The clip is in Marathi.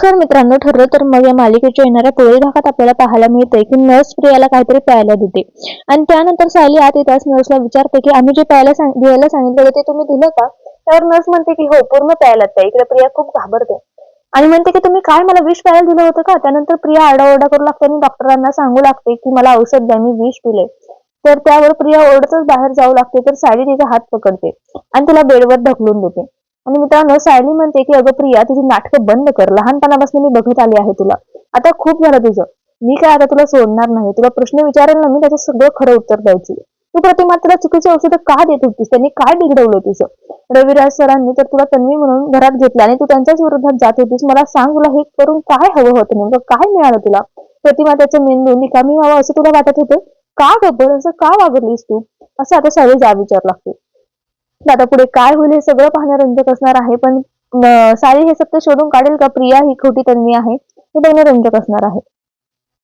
नमस्कार मित्रांनो ठरलं तर मग या मालिकेच्या येणाऱ्या पुढील भागात आपल्याला पाहायला मिळतंय की नर्स प्रियाला काहीतरी प्यायला देते. आणि त्यानंतर सायली आत येताच नर्सला विचारते की आम्ही जे प्यायला द्यायला सांगितलं होतं ते तुम्ही दिलं का? तर नर्स म्हणते की हो पूर्ण प्यायला त्या इकडे प्रिया खूप घाबरते. आणि म्हणते की तुम्ही काय मला विष प्यायला दिलं होतं का? त्यानंतर प्रिया आरडाओरडा करू लागते आणि डॉक्टरांना सांगू लागते की मला औषध द्या मी विष पिले तर त्यावर प्रिया ओरडतच बाहेर जाऊ लागते तर सायली तिचा हात पकडते आणि तिला बेडवर ढकलून देते. आणि मित्रांनो सायली म्हणते की अगं प्रिया तुझी नाटकं बंद कर. लहानपणापासून मी बघत आली आहे तुला. आता खूप झालं तुझं. मी काय आता तुला सोडणार नाही? तुला प्रश्न विचारेल ना मी त्याचं सगळं खरं उत्तर द्यायची. तू प्रतिमा तुला चुकीची औषधं का देत होतीस? त्यांनी काय बिघडवलं तुझं? रविराज सरांनी तर तुला तन्वी म्हणून घरात घेतलं आणि तू त्यांच्याच विरोधात जात होतीस. मला सांग तुला हे करून काय हवं होतं नेमकं? काय मिळालं तुला? प्रतिमा त्याचं मेंदू निकामी व्हावं असं तुला वाटत होतं? का गब्बर असं का वागरलीस तू? असं आता सायली जा विचार लागते. आता पुढे काय होईल हे सगळं पाहणं रंजक असणार आहे. पण सारी हे सत्य शोधून काढेल का? प्रिया ही खोटी तन्वी आहे. हे बघणं रंजक असणार आहे.